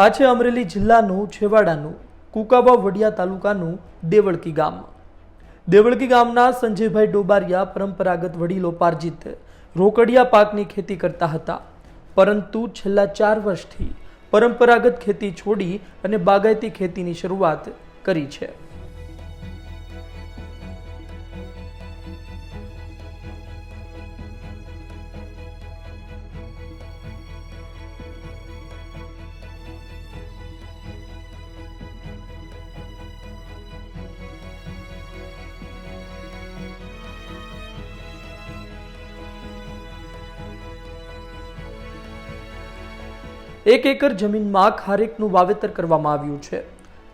આ છે અમરેલી જિલ્લાનું, છેવાડાનું કુકાબા વડિયા તાલુકાનું દેવળકી ગામ. દેવળકી ગામના સંજયભાઈ ડોબારિયા પરંપરાગત વડીલો પાર્જિત રોકડિયા પાકની ખેતી કરતા હતા. પરંતુ છેલ્લા ચાર વર્ષથી પરંપરાગત ખેતી છોડી અને બાગાયતી ખેતીની શરૂઆત કરી છે. એક એકર જમીનમાં ખારેકનું વાવેતર કરવામાં આવ્યું છે.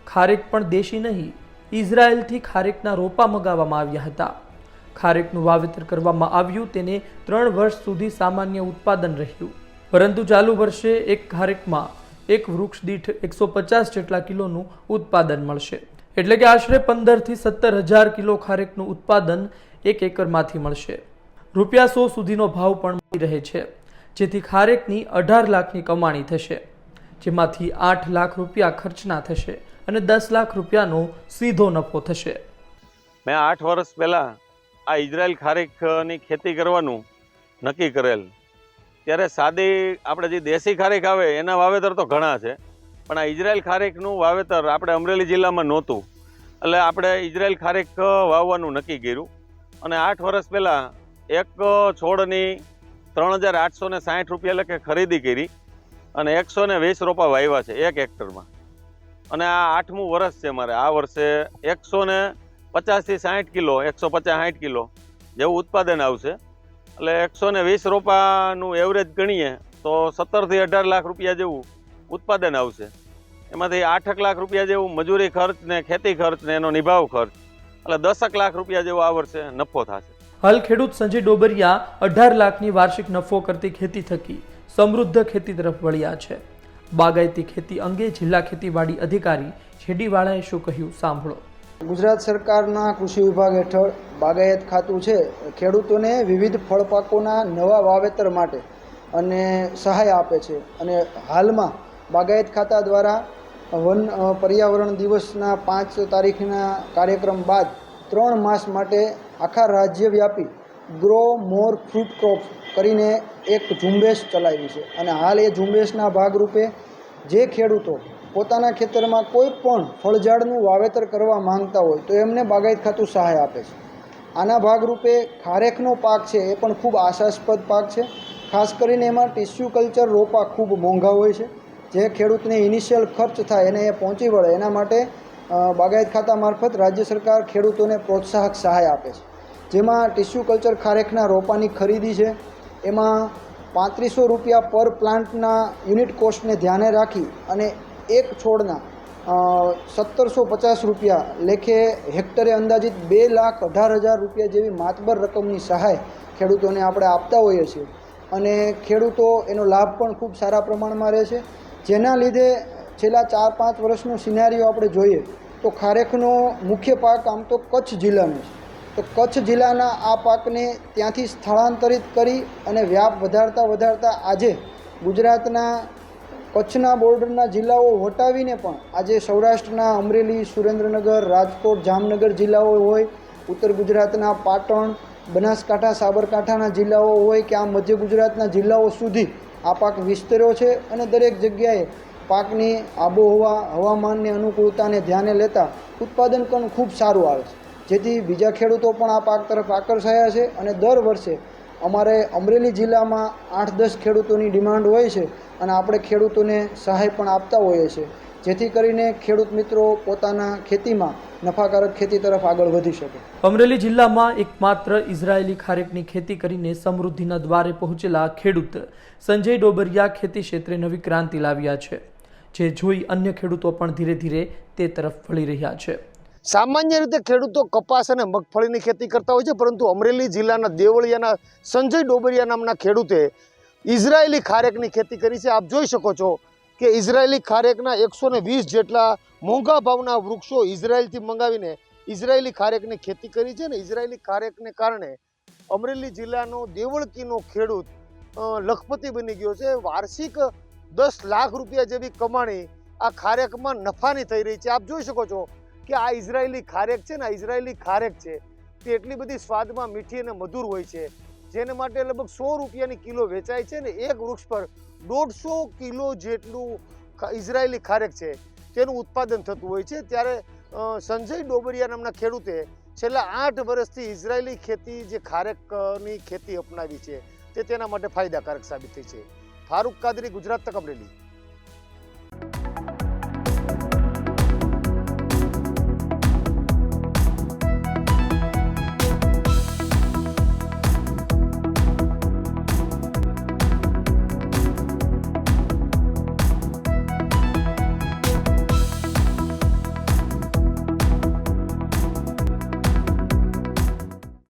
ખારેક પણ દેશી નહીં, ઇઝરાયલથી ખારેકના રોપા મગાવવામાં આવ્યા હતા. ખારેકનું વાવેતર કરવામાં આવ્યું તેને ત્રણ વર્ષ સુધી સામાન્ય ઉત્પાદન રહ્યું. પરંતુ ચાલુ વર્ષે એક ખારેકમાં એક વૃક્ષ દીઠ એકસો પચાસ જેટલા કિલોનું ઉત્પાદન મળશે. એટલે કે આશરે પંદરથી સત્તર હજાર કિલો ખારેકનું ઉત્પાદન એક એકરમાંથી મળશે. રૂપિયા સો સુધીનો ભાવ પણ મળી રહે છે. જેથી ખારેકની અઢાર લાખની કમાણી થશે, જેમાંથી આઠ લાખ રૂપિયા ખર્ચના થશે અને દસ લાખ રૂપિયાનો સીધો નફો થશે. મેં આઠ વર્ષ પહેલાં આ ઇઝરાયલ ખારેકની ખેતી કરવાનું નક્કી કરેલ. ત્યારે સાદી આપણે જે દેશી ખારેક આવે, એના વાવેતર તો ઘણા છે, પણ આ ઇઝરાયલ ખારેકનું વાવેતર આપણે અમરેલી જિલ્લામાં નહોતું. એટલે આપણે ઇઝરાયલ ખારેક વાવવાનું નક્કી કર્યું. અને આઠ વર્ષ પહેલાં એક છોડની ત્રણ હજાર આઠસો ને સાઠ રૂપિયા લખે ખરીદી કરી અને એકસો ને વીસ રોપા વાવ્યા છે એક હેક્ટરમાં. અને આ આઠમું વર્ષ છે મારે. આ વર્ષે એકસો ને પચાસથી સાઠ કિલો, એકસો પચાસ સાઠ કિલો જેવું ઉત્પાદન આવશે. એટલે એકસો ને વીસ રોપાનું એવરેજ ગણીએ તો સત્તરથી અઢાર લાખ રૂપિયા જેવું ઉત્પાદન આવશે. એમાંથી આઠક લાખ રૂપિયા જેવું મજૂરી ખર્ચ ને ખેતી ખર્ચ ને એનો નિભાવ ખર્ચ. એટલે દસક લાખ રૂપિયા જેવો આ વર્ષે નફો થશે. હાલ ખેડૂત સંજય ડોબરિયા અઢાર લાખની વાર્ષિક નફો કરતી ખેતી થકી સમૃદ્ધ ખેતી તરફ વળ્યા છે. બાગાયતી ખેતી અંગે જિલ્લા ખેતીવાડી અધિકારી છેડીવાળાએ શું કહ્યું સાંભળો. ગુજરાત સરકારના કૃષિ વિભાગ હેઠળ બાગાયત ખાતું છે. ખેડૂતોને વિવિધ ફળ પાકોના નવા વાવેતર માટે અને સહાય આપે છે. અને હાલમાં બાગાયત ખાતા દ્વારા વન પર્યાવરણ દિવસના પાંચ તારીખના કાર્યક્રમ બાદ ત્રણ માસ માટે આખા રાજ્યવ્યાપી ગ્રો મોર ફ્રૂટ ક્રોપ કરીને એક ઝુંબેશ ચલાવી છે. અને હાલ એ ઝુંબેશના ભાગરૂપે જે ખેડૂતો પોતાના ખેતરમાં કોઈ પણ ફળઝાડનું વાવેતર કરવા માંગતા હોય તો એમને બાગાયત ખાતું સહાય આપે છે. આના ભાગરૂપે ખારેકનો પાક છે એ પણ ખૂબ આશાસ્પદ પાક છે. ખાસ કરીને એમાં ટિશ્યુ કલ્ચર રોપા ખૂબ મોંઘા હોય છે. જે ખેડૂતને ઇનિશિયલ ખર્ચ થાય એને એ પહોંચી વળે. એના માટે બાગાયત ખાતા મારફત રાજ્ય સરકાર ખેડૂતોને પ્રોત્સાહક સહાય આપે છે. જેમાં ટિશ્યુ કલ્ચર ખારેકના રોપાની ખરીદી છે. એમાં પાંત્રીસો રૂપિયા પર પ્લાન્ટના યુનિટ કોસ્ટને ધ્યાને રાખી અને એક છોડના સત્તરસો પચાસ રૂપિયા લેખે હેક્ટરે અંદાજિત બે લાખ અઢાર હજાર રૂપિયા જેવી માતબર રકમની સહાય ખેડૂતોને આપણે આપતા હોઈએ છીએ. અને ખેડૂતો એનો લાભ પણ ખૂબ સારા પ્રમાણમાં રહે છે. જેના લીધે છેલ્લા ચાર, પાંચ વર્ષનો સિનારીઓ આપણે જોઈએ, તો ખારેકનો મુખ્ય પાક આમ તો કચ્છ જિલ્લાનો છે. તો કચ્છ જિલ્લાના આ પાકને ત્યાંથી સ્થળાંતરિત કરી અને વ્યાપ વધારતા વધારતા આજે ગુજરાતના કચ્છના બોર્ડરના જિલ્લાઓ વટાવીને પણ આજે સૌરાષ્ટ્રના અમરેલી, સુરેન્દ્રનગર, રાજકોટ, જામનગર જિલ્લાઓ હોય, ઉત્તર ગુજરાતના પાટણ, બનાસકાંઠા, સાબરકાંઠાના જિલ્લાઓ હોય કે આ મધ્ય ગુજરાતના જિલ્લાઓ સુધી આ પાક વિસ્તર્યો છે અને દરેક જગ્યાએ પાકની આબોહવા, હવામાનની અનુકૂળતાને ધ્યાને લેતા ઉત્પાદન પણ ખૂબ સારું આવે છે. જેથી બીજા ખેડૂતો પણ આ પાક તરફ આકર્ષાયા છે અને દર વર્ષે અમારે અમરેલી જિલ્લામાં આઠ દસ ખેડૂતોની ડિમાન્ડ હોય છે અને આપણે ખેડૂતોને સહાય પણ આપતા હોઈએ છીએ. જેથી કરીને ખેડૂત મિત્રો પોતાના ખેતીમાં નફાકારક ખેતી તરફ આગળ વધી શકે. અમરેલી જિલ્લામાં એકમાત્ર ઇઝરાયેલી ખારેકની ખેતી કરીને સમૃદ્ધિના દ્વારે પહોંચેલા ખેડૂત સંજય ડોબરિયા ખેતી ક્ષેત્રે નવી ક્રાંતિ લાવ્યા છે. જે જોઈ અન્ય ખેડૂતો પણ ધીરે ધીરે તે તરફ વળી રહ્યા છે. સામાન્ય રીતે ખેડૂતો કપાસ અને મગફળીની ખેતી કરતા હોય છે, પરંતુ અમરેલી જિલ્લાના દેવળિયાના સંજય ડોબરિયા નામના ખેડૂતે ઇઝરાયેલી ખારેકની ખેતી કરી છે. આપ જોઈ શકો છો કે ઇઝરાયેલી ખારેકના એકસો ને વીસ જેટલા મોંઘા ભાવના વૃક્ષો ઇઝરાયેલથી મંગાવીને ઇઝરાયેલી ખારેકની ખેતી કરી છે ને ઇઝરાયેલી ખારેકને કારણે અમરેલી જિલ્લાનો દેવળકીનો ખેડૂત લખપતિ બની ગયો છે. વાર્ષિક દસ લાખ રૂપિયા જેવી કમાણી આ ખારેકમાં નફાની થઈ રહી છે. આપ જોઈ શકો છો કે આ ઇઝરાયેલી ખારેક છે ને, આ ઇઝરાયેલી ખારેક છે. તે એટલી બધી સ્વાદમાં મીઠી અને મધુર હોય છે. જેને માટે લગભગ સો રૂપિયાની કિલો વેચાય છે ને, એક વૃક્ષ પર દોઢસો કિલો જેટલું ઇઝરાયેલી ખારેક છે. તેનું ઉત્પાદન થતું હોય છે. ત્યારે સંજય ડોબરિયા નામના ખેડૂતે છેલ્લા આઠ વર્ષથી ઇઝરાયેલી ખેતી, જે ખારેકની ખેતી અપનાવી છે, તે તેના માટે ફાયદાકારક સાબિત થઈ છે. ફારૂક કાદરી ગુજરાત તક અમરેલી.